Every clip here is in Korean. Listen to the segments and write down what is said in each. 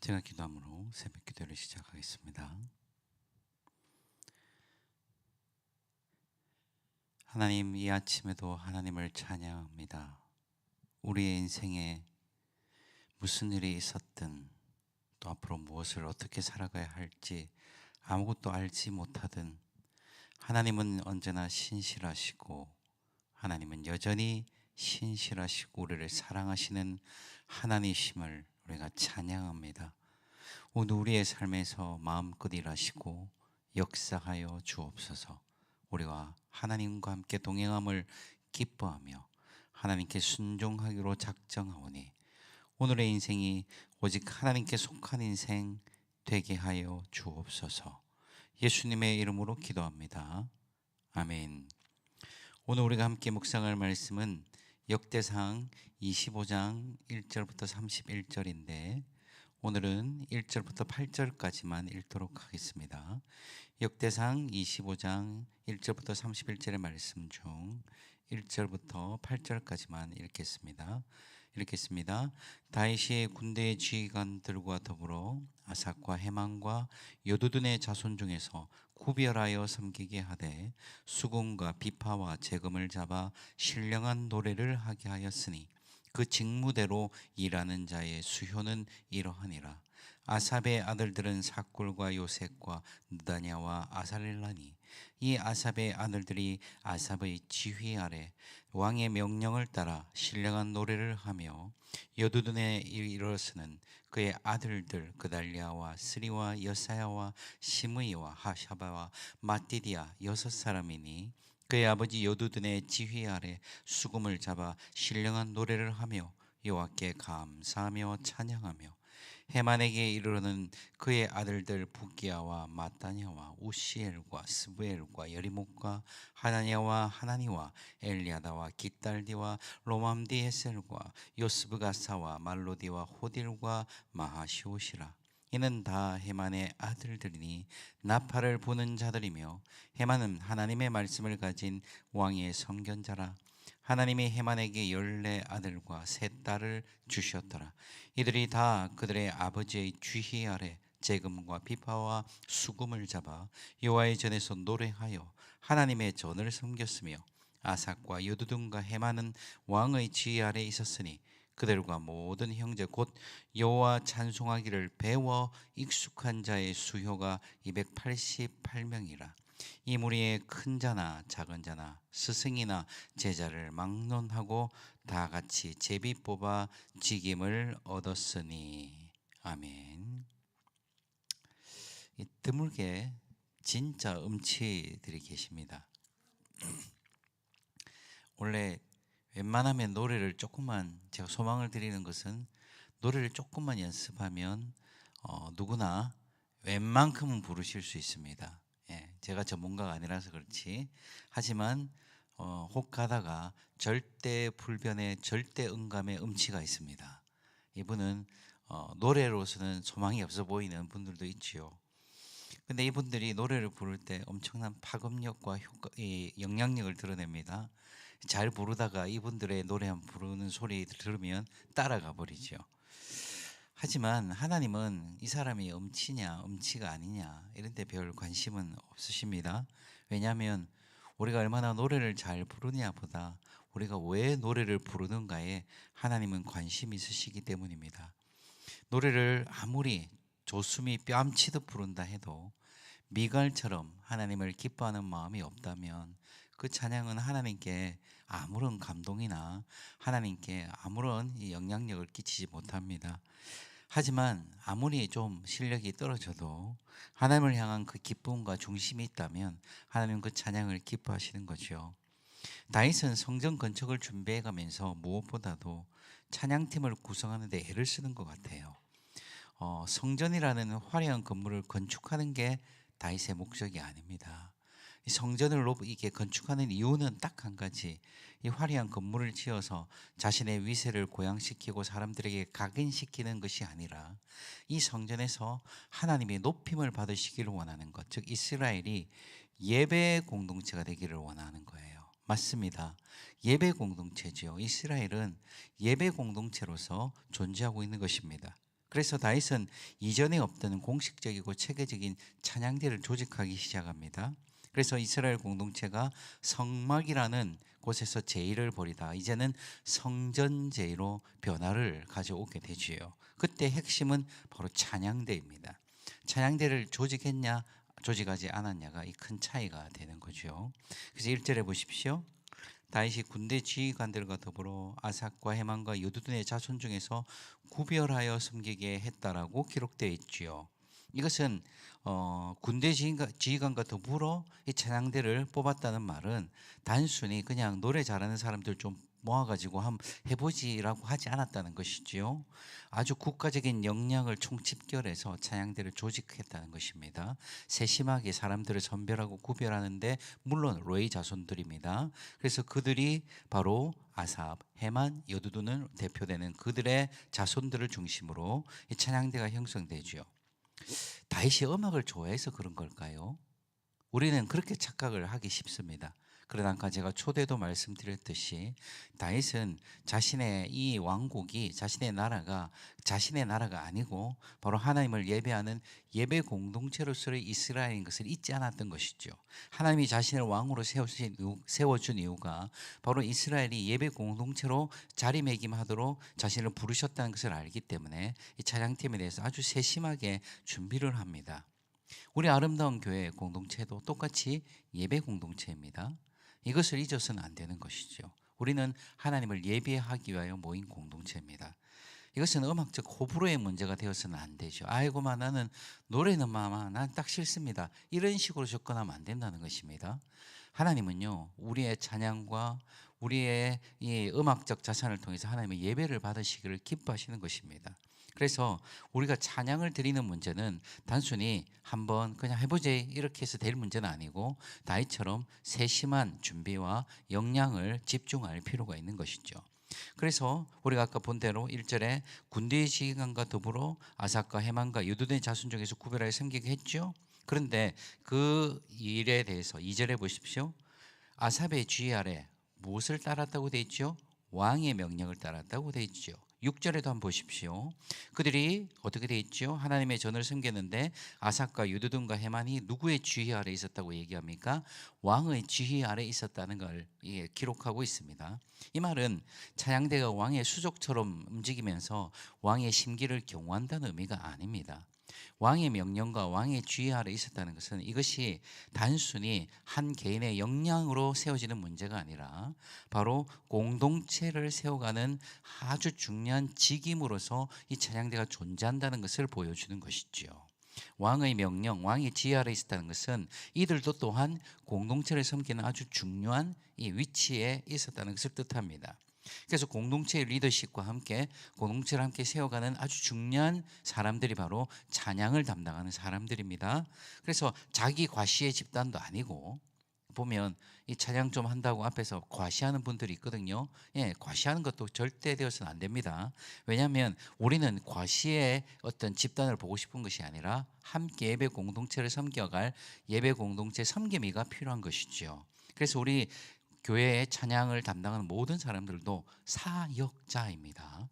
제가 기도함으로 새벽 기도를 시작하겠습니다. 하나님 이 아침에도 하나님을 찬양합니다. 우리의 인생에 무슨 일이 있었든 또 앞으로 무엇을 어떻게 살아가야 할지 아무것도 알지 못하든 하나님은 언제나 신실하시고 하나님은 여전히 신실하시고 우리를 사랑하시는 하나님이심을 우리가 찬양합니다. 오늘 우리의 삶에서 마음껏 일하시고 역사하여 주옵소서. 우리와 하나님과 함께 동행함을 기뻐하며 하나님께 순종하기로 작정하오니 오늘의 인생이 오직 하나님께 속한 인생 되게 하여 주옵소서. 예수님의 이름으로 기도합니다. 아멘. 오늘 우리가 함께 묵상할 말씀은 역대상 25장 1절부터 31절인데 오늘은 1절부터 8절까지만 읽도록 하겠습니다. 역대상 25장 1절부터 31절의 말씀 중 1절부터 8절까지만 읽겠습니다. 읽겠습니다. 다윗이 군대의 지휘관들과 더불어 아삭과 해망과 여두둔의 자손 중에서 구별하여 섬기게 하되 수금과 비파와 재금을 잡아 신령한 노래를 하게 하였으니 그 직무대로 일하는 자의 수효는 이러하니라. 아삽의 아들들은 사꿀과 요셉과 느다냐와 아살렐라니. 이 아삽의 아들들이 아삽의 지휘 아래 왕의 명령을 따라 신령한 노래를 하며 여두둔에 이르러서는 그의 아들들 그달리아와 스리와 여사야와 시므이와 하샤바와 마띠디아 여섯 사람이니 그의 아버지 여두둔의 지휘 아래 수금을 잡아 신령한 노래를 하며 여호와께 감사하며 찬양하며 해만에게 이르러는 그의 아들들 부기야와 마따냐와 우시엘과 스부엘과 여리목과 하나냐와 하나니와 엘리아다와 기딸디와 로맘디 헤셀과 요스브가사와 말로디와 호딜과 마하시오시라. 이는 다 해만의 아들들이니 나팔을 부는 자들이며 해만은 하나님의 말씀을 가진 왕의 성견자라 하나님이 해만에게 열네 아들과 세 딸을 주셨더라. 이들이 다 그들의 아버지의 쥐희 아래 재금과 비파와 수금을 잡아 여호와의 전에서 노래하여 하나님의 전을 섬겼으며 아삭과 여두둔과 해만은 왕의 지휘 아래 있었으니 그들과 모든 형제 곧 여호와 찬송하기를 배워 익숙한 자의 수효가 288명이라 이 무리에 큰 자나 작은 자나 스승이나 제자를 막론하고 다 같이 제비 뽑아 직임을 얻었으니 아멘. 드물게 진짜 음치들이 계십니다. 원래 웬만하면 노래를 조금만 제가 소망을 드리는 것은 노래를 조금만 연습하면 어, 누구나 웬만큼은 부르실 수 있습니다. 예, 제가 전문가가 아니라서 그렇지. 하지만 어, 혹하다가 절대 불변의 절대 음감의 음치가 있습니다. 이분은 어, 노래로서는 소망이 없어 보이는 분들도 있지요. 근데 이분들이 노래를 부를 때 엄청난 파급력과 효과, 이 영향력을 드러냅니다. 잘 부르다가 이분들의 노래 한 부르는 소리 들으면 따라가 버리죠. 하지만 하나님은 이 사람이 음치냐 음치가 아니냐 이런 데 별 관심은 없으십니다. 왜냐하면 우리가 얼마나 노래를 잘 부르냐 보다 우리가 왜 노래를 부르는가에 하나님은 관심이 있으시기 때문입니다. 노래를 아무리 조수미 뺨치듯 부른다 해도 미갈처럼 하나님을 기뻐하는 마음이 없다면 그 찬양은 하나님께 아무런 감동이나 하나님께 아무런 영향력을 끼치지 못합니다. 하지만 아무리 좀 실력이 떨어져도 하나님을 향한 그 기쁨과 중심이 있다면 하나님 그 찬양을 기뻐하시는 거죠. 다윗은 성전 건축을 준비해 가면서 무엇보다도 찬양팀을 구성하는 데 애를 쓰는 것 같아요. 어, 성전이라는 화려한 건물을 건축하는 게 다윗의 목적이 아닙니다. 성전을 이게 건축하는 이유는 딱 한 가지. 이 화려한 건물을 지어서 자신의 위세를 고양시키고 사람들에게 각인시키는 것이 아니라 이 성전에서 하나님의 높임을 받으시기를 원하는 것. 즉 이스라엘이 예배 공동체가 되기를 원하는 거예요. 맞습니다. 예배 공동체지요. 이스라엘은 예배 공동체로서 존재하고 있는 것입니다. 그래서 다윗은 이전에 없던 공식적이고 체계적인 찬양대를 조직하기 시작합니다. 그래서 이스라엘 공동체가 성막이라는 곳에서 제의를 벌이다 이제는 성전 제의로 변화를 가져오게 되지요. 그때 핵심은 바로 찬양대입니다. 찬양대를 조직했냐 조직하지 않았냐가 이 큰 차이가 되는 거죠. 그래서 1절에 보십시오. 다윗이 군대 지휘관들과 더불어 아삭과 해만과 여두둔의 자손 중에서 구별하여 섬기게 했다라고 기록되어 있지요. 이것은 어, 군대 지휘관, 지휘관 과 더불어 이 찬양대를 뽑았다는 말은 단순히 그냥 노래 잘하는 사람들 좀 모아가지고 한번 해보지라고 하지 않았다는 것이지요. 아주 국가적인 역량을 총집결해서 찬양대를 조직했다는 것입니다. 세심하게 사람들을 선별하고 구별하는데 물론 로이 자손들입니다. 그래서 그들이 바로 아삽, 해만, 여두둔을 대표되는 그들의 자손들을 중심으로 이 찬양대가 형성되지요. 다윗이 음악을 좋아해서 그런 걸까요? 우리는 그렇게 착각을 하기 쉽습니다. 그러나 아까 제가 초대도 말씀드렸듯이 다윗은 자신의 이 왕국이 자신의 나라가 자신의 나라가 아니고 바로 하나님을 예배하는 예배 공동체로서의 이스라엘인 것을 잊지 않았던 것이죠. 하나님이 자신을 왕으로 세워준 이유가 바로 이스라엘이 예배 공동체로 자리매김하도록 자신을 부르셨다는 것을 알기 때문에 이 찬양팀에 대해서 아주 세심하게 준비를 합니다. 우리 아름다운 교회 공동체도 똑같이 예배 공동체입니다. 이것을 잊어서는 안 되는 것이죠. 우리는 하나님을 예배하기 위하여 모인 공동체입니다. 이것은 음악적 호불호의 문제가 되어서는 안 되죠. 아이고만 나는 노래는 마마 난 딱 싫습니다. 이런 식으로 접근하면 안 된다는 것입니다. 하나님은요 우리의 찬양과 우리의 이 음악적 자산을 통해서 하나님의 예배를 받으시기를 기뻐하시는 것입니다. 그래서 우리가 찬양을 드리는 문제는 단순히 한번 그냥 해보지 이렇게 해서 될 문제는 아니고 다이처럼 세심한 준비와 역량을 집중할 필요가 있는 것이죠. 그래서 우리가 아까 본 대로 1절에 군대의 지휘관과 더불어 아삭과 해만과 유두된 자손 중에서 구별하여 섬기게 했죠. 그런데 그 일에 대해서 2절에 보십시오. 아삽의 지휘 아래 무엇을 따랐다고 되어 있죠? 왕의 명령을 따랐다고 되어 있죠. 6절에도 한번 보십시오. 그들이 어떻게 되어 있죠? 하나님의 전을 섬겼는데 아삭과 유두둔과 해만이 누구의 지휘 아래 있었다고 얘기합니까? 왕의 지휘 아래 있었다는 걸 예, 기록하고 있습니다. 이 말은 차양대가 왕의 수족처럼 움직이면서 왕의 심기를 경호한다는 의미가 아닙니다. 왕의 명령과 왕의 주의 아래 있었다는 것은 이것이 단순히 한 개인의 역량으로 세워지는 문제가 아니라 바로 공동체를 세워가는 아주 중요한 직임으로서 이 찬양대가 존재한다는 것을 보여주는 것이지요. 왕의 명령, 왕의 지휘 아래 있었다는 것은 이들도 또한 공동체를 섬기는 아주 중요한 이 위치에 있었다는 것을 뜻합니다. 그래서 공동체의 리더십과 함께 공동체를 함께 세워가는 아주 중요한 사람들이 바로 찬양을 담당하는 사람들입니다. 그래서 자기 과시의 집단도 아니고 보면 이 찬양 좀 한다고 앞에서 과시하는 분들이 있거든요. 예, 과시하는 것도 절대 되어서는 안 됩니다. 왜냐하면 우리는 과시의 어떤 집단을 보고 싶은 것이 아니라 함께 예배 공동체를 섬겨갈 예배 공동체 섬김이가 필요한 것이죠. 그래서 우리 교회의 찬양을 담당하는 모든 사람들도 사역자입니다.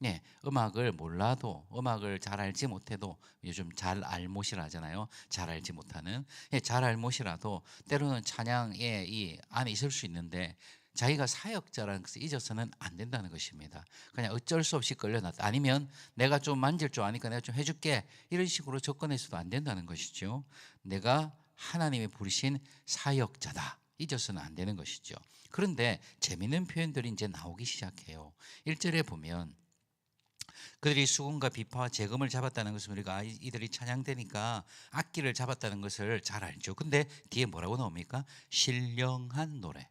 네, 음악을 몰라도 음악을 잘 알지 못해도 요즘 잘 알못이라 하잖아요. 잘 알지 못하는 예, 잘 알못이라도 때로는 찬양에 이 안에 있을 수 있는데 자기가 사역자라는 것을 잊어서는 안 된다는 것입니다. 그냥 어쩔 수 없이 끌려났다. 아니면 내가 좀 만질 줄 아니까 내가 좀 해줄게. 이런 식으로 접근해서도 안 된다는 것이죠. 내가 하나님이 부르신 사역자다. 잊어서는 안 되는 것이죠. 그런데 재미있는 표현들이 이제 나오기 시작해요. 1절에 보면 그들이 수금과 비파와 재금을 잡았다는 것은 우리가 이들이 찬양되니까 악기를 잡았다는 것을 잘 알죠. 근데 뒤에 뭐라고 나옵니까? 신령한 노래.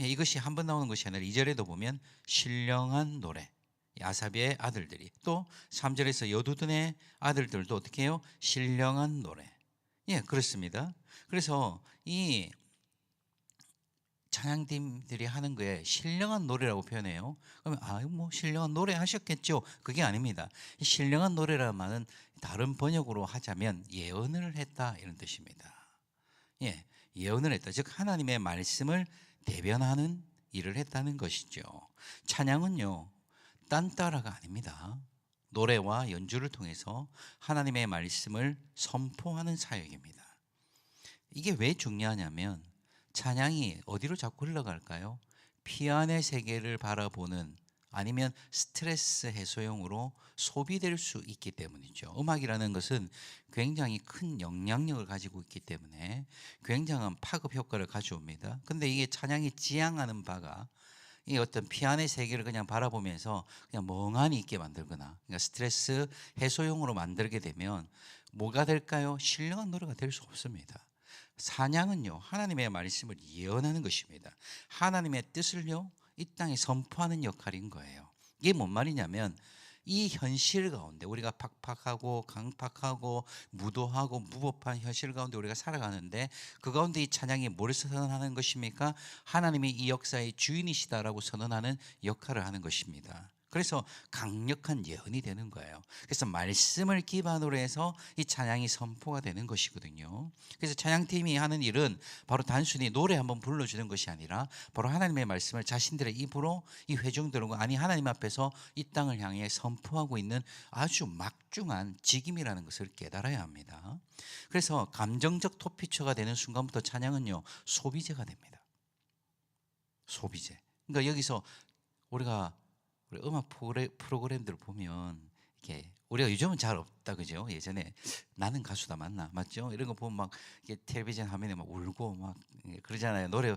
예, 이것이 한 번 나오는 것이 아니라 2절에도 보면 신령한 노래. 야사비의 아들들이 또 3절에서 여두둔의 아들들도 어떻게 해요? 신령한 노래. 예, 그렇습니다. 그래서 이 찬양팀들이 하는 거에 신령한 노래라고 표현해요. 그러면 아뭐 신령한 노래 하셨겠죠? 그게 아닙니다. 신령한 노래라는 말은 다른 번역으로 하자면 예언을 했다 이런 뜻입니다. 예, 예언을 했다. 즉 하나님의 말씀을 대변하는 일을 했다는 것이죠. 찬양은요 딴따라가 아닙니다. 노래와 연주를 통해서 하나님의 말씀을 선포하는 사역입니다. 이게 왜 중요하냐면 찬양이 어디로 자꾸 흘러갈까요? 피안의 세계를 바라보는 아니면 스트레스 해소용으로 소비될 수 있기 때문이죠. 음악이라는 것은 굉장히 큰 영향력을 가지고 있기 때문에 굉장한 파급 효과를 가져옵니다. 근데 이게 찬양이 지향하는 바가 이 어떤 피안의 세계를 그냥 바라보면서 그냥 멍하니 있게 만들거나 그러니까 스트레스 해소용으로 만들게 되면 뭐가 될까요? 신령한 노래가 될 수 없습니다. 사냥은요 하나님의 말씀을 예언하는 것입니다. 하나님의 뜻을요 이 땅에 선포하는 역할인 거예요. 이게 뭔 말이냐면 이 현실 가운데 우리가 팍팍하고 강팍하고 무도하고 무법한 현실 가운데 우리가 살아가는데 그 가운데 이 찬양이 뭘 선언하는 것입니까? 하나님이 이 역사의 주인이시다라고 선언하는 역할을 하는 것입니다. 그래서 강력한 예언이 되는 거예요. 그래서 말씀을 기반으로 해서 이 찬양이 선포가 되는 것이거든요. 그래서 찬양팀이 하는 일은 바로 단순히 노래 한번 불러주는 것이 아니라 바로 하나님의 말씀을 자신들의 입으로 이 회중들과 아니 하나님 앞에서 이 땅을 향해 선포하고 있는 아주 막중한 직임이라는 것을 깨달아야 합니다. 그래서 감정적 토피처가 되는 순간부터 찬양은요 소비재가 됩니다. 소비재. 그러니까 여기서 우리가 우리 음악 프로그램 들 보면 이렇게 우리가 요즘은 잘 없다 그죠? 예전에 나는 가수다 맞나 맞죠? 이런 거 보면 막 이게 텔레비전 화면에 막 울고 막 그러잖아요. 노래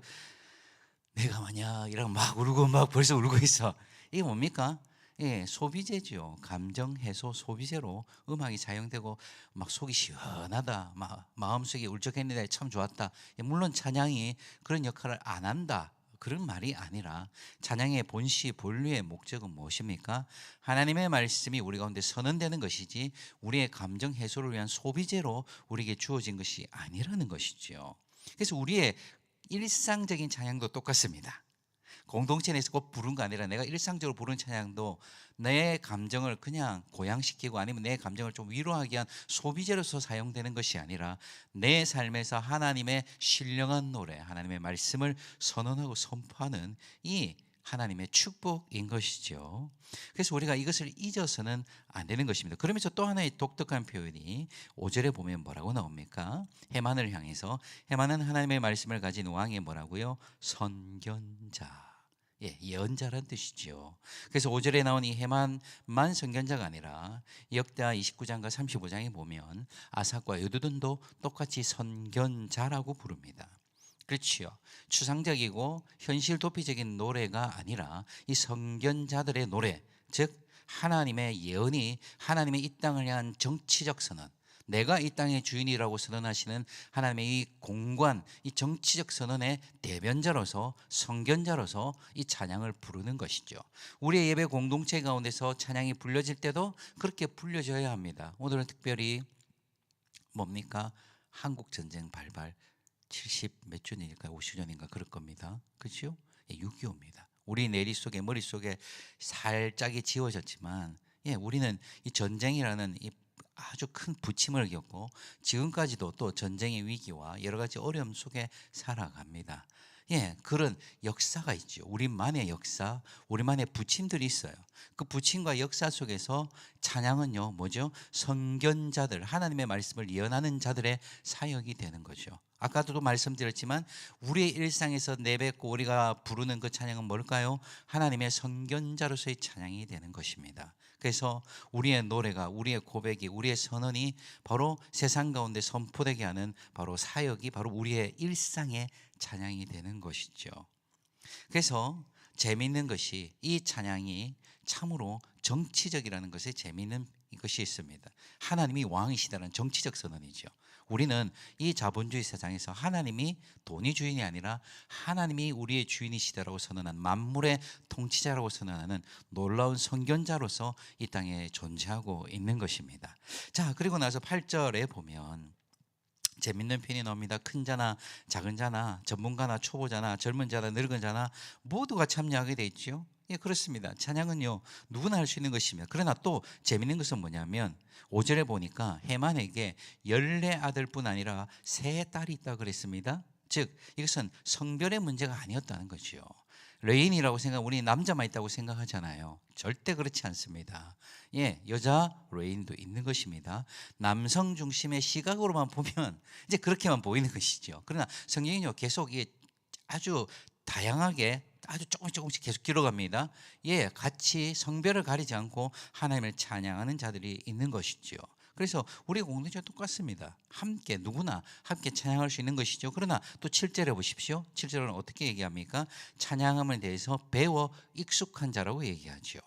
내가 마냐 이런 막 울고 막 벌써 울고 있어. 이게 뭡니까? 예, 소비재죠. 감정 해소 소비재로 음악이 사용되고 막 속이 시원하다. 막 마음속에 울적했는데 참 좋았다. 예, 물론 찬양이 그런 역할을 안 한다. 그런 말이 아니라 찬양의 본시 본류의 목적은 무엇입니까? 하나님의 말씀이 우리 가운데 선언되는 것이지 우리의 감정 해소를 위한 소비재로 우리에게 주어진 것이 아니라는 것이죠. 그래서 우리의 일상적인 찬양도 똑같습니다. 공동체 내에서 꼭 부른 거 아니라 내가 일상적으로 부른 찬양도 내 감정을 그냥 고양시키고 아니면 내 감정을 좀 위로하기 위한 소비재로서 사용되는 것이 아니라 내 삶에서 하나님의 신령한 노래, 하나님의 말씀을 선언하고 선포하는 이 하나님의 축복인 것이죠. 그래서 우리가 이것을 잊어서는 안 되는 것입니다. 그러면서 또 하나의 독특한 표현이 5절에 보면 뭐라고 나옵니까? 해만을 향해서 해만은 하나님의 말씀을 가진 왕의 뭐라고요? 선견자. 예, 예언자란 뜻이지요. 그래서 5절에 나온 이 해만만 선견자가 아니라 역대하 29장과 35장에 보면 아삭과 여두둔도 똑같이 선견자라고 부릅니다. 그렇지요. 추상적이고 현실 도피적인 노래가 아니라 이 선견자들의 노래, 즉 하나님의 예언이 하나님의 이 땅을 향한 정치적 선언, 내가 이 땅의 주인이라고 선언하시는 하나님의 이 공관, 이 정치적 선언의 대변자로서 성견자로서 이 찬양을 부르는 것이죠. 우리의 예배 공동체 가운데서 찬양이 불려질 때도 그렇게 불려져야 합니다. 오늘은 특별히 뭡니까? 한국 전쟁 발발 70 몇 주년일까 50주년인가 그럴 겁니다. 그렇죠? 6.25입니다. 우리 내리 속에 머릿 속에 살짝이 지워졌지만 예, 우리는 이 전쟁이라는 이 아주 큰 부침을 겪고 지금까지도 또 전쟁의 위기와 여러 가지 어려움 속에 살아갑니다. 예, 그런 역사가 있죠. 우리만의 역사, 우리만의 부침들이 있어요. 그 부침과 역사 속에서 찬양은요, 뭐죠? 선견자들, 하나님의 말씀을 예언하는 자들의 사역이 되는 거죠. 아까도 말씀드렸지만 우리의 일상에서 내뱉고 우리가 부르는 그 찬양은 뭘까요? 하나님의 선견자로서의 찬양이 되는 것입니다. 그래서 우리의 노래가 우리의 고백이 우리의 선언이 바로 세상 가운데 선포되게 하는 바로 사역이 바로 우리의 일상의 찬양이 되는 것이죠. 그래서 재미있는 것이 이 찬양이 참으로 정치적이라는 것에 재미있는 것이 있습니다. 하나님이 왕이시다는 정치적 선언이죠. 우리는 이 자본주의 세상에서 하나님이 돈이 주인이 아니라 하나님이 우리의 주인이시다라고 선언한 만물의 통치자라고 선언하는 놀라운 선견자로서 이 땅에 존재하고 있는 것입니다. 자, 그리고 나서 8절에 보면 재밌는 편이 나옵니다. 큰 자나 작은 자나 전문가나 초보자나 젊은 자나 늙은 자나 모두가 참여하게 돼 있죠. 예, 그렇습니다. 찬양은요, 누구나 할 수 있는 것이며, 그러나 또 재밌는 것은 뭐냐면, 5절에 보니까 해만에게 열네 아들뿐 아니라 세 딸이 있다 그랬습니다. 즉, 이것은 성별의 문제가 아니었다는 거죠. 레인이라고 생각 우리 남자만 있다고 생각하잖아요. 절대 그렇지 않습니다. 예, 여자 레인도 있는 것입니다. 남성 중심의 시각으로만 보면 이제 그렇게만 보이는 것이죠. 그러나 성경은요 계속 이게 아주 다양하게 아주 조금씩 조금씩 계속 길어갑니다. 예, 같이 성별을 가리지 않고 하나님을 찬양하는 자들이 있는 것이죠. 그래서 우리 공동체 똑같습니다. 함께 누구나 함께 찬양할 수 있는 것이죠. 그러나 또 7절에 보십시오. 7절은 어떻게 얘기합니까? 찬양함에 대해서 배워 익숙한 자라고 얘기하죠.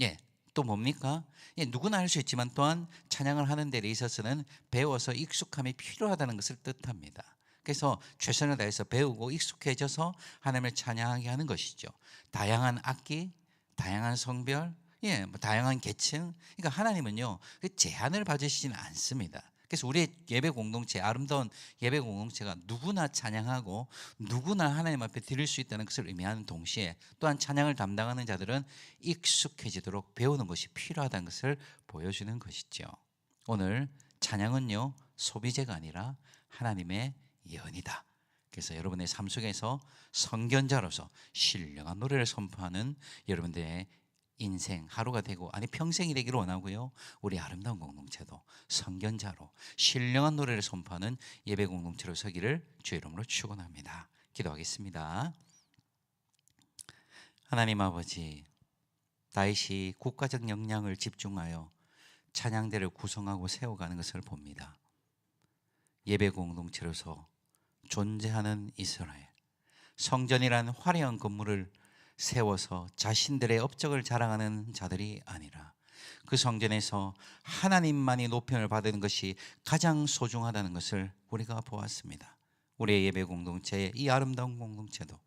예. 또 뭡니까? 예, 누구나 할 수 있지만 또한 찬양을 하는 데 있어서는 배워서 익숙함이 필요하다는 것을 뜻합니다. 그래서 최선을 다해서 배우고 익숙해져서 하나님을 찬양하게 하는 것이죠. 다양한 악기, 다양한 성별, 예, 뭐 다양한 계층. 그러니까 하나님은요 그 제한을 받으시지는 않습니다. 그래서 우리의 예배 공동체, 아름다운 예배 공동체가 누구나 찬양하고 누구나 하나님 앞에 드릴 수 있다는 것을 의미하는 동시에 또한 찬양을 담당하는 자들은 익숙해지도록 배우는 것이 필요하다는 것을 보여주는 것이죠. 오늘 찬양은요 소비재가 아니라 하나님의 예언이다. 그래서 여러분의 삶 속에서 성견자로서 신령한 노래를 선포하는 여러분들의 인생 하루가 되고 아니 평생이 되기를 원하고요. 우리 아름다운 공동체도 성견자로 신령한 노래를 선포하는 예배 공동체로 서기를 주의 이름으로 축원합니다. 기도하겠습니다. 하나님 아버지 다윗이 국가적 역량을 집중하여 찬양대를 구성하고 세워가는 것을 봅니다. 예배 공동체로서 존재하는 이스라엘 성전이란 화려한 건물을 세워서 자신들의 업적을 자랑하는 자들이 아니라 그 성전에서 하나님만이 높임을 받는 것이 가장 소중하다는 것을 우리가 보았습니다. 우리의 예배 공동체의 이 아름다운 공동체도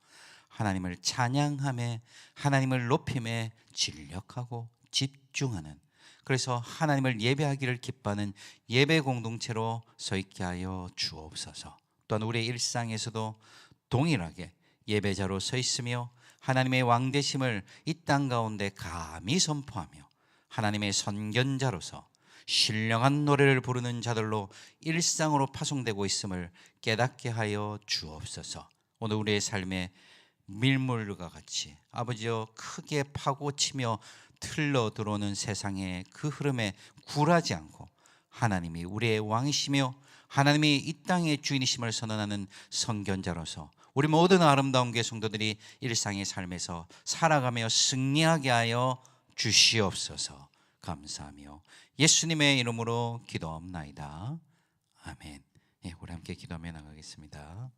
하나님을 찬양함에 하나님을 높임에 진력하고 집중하는 그래서 하나님을 예배하기를 기뻐하는 예배 공동체로 서 있게 하여 주옵소서. 또한 우리의 일상에서도 동일하게 예배자로 서 있으며 하나님의 왕되심을 이 땅 가운데 감히 선포하며 하나님의 선견자로서 신령한 노래를 부르는 자들로 일상으로 파송되고 있음을 깨닫게 하여 주옵소서. 오늘 우리의 삶에 밀물과 같이 아버지여 크게 파고치며 틀러 들어오는 세상의 그 흐름에 굴하지 않고 하나님이 우리의 왕이시며 하나님이 이 땅의 주인이심을 선언하는 선견자로서 우리 모든 아름다운 교 성도들이 일상의 삶에서 살아가며 승리하게 하여 주시옵소서 감사하며 예수님의 이름으로 기도합나이다 아멘. 예, 우리 함께 기도하며 나가겠습니다.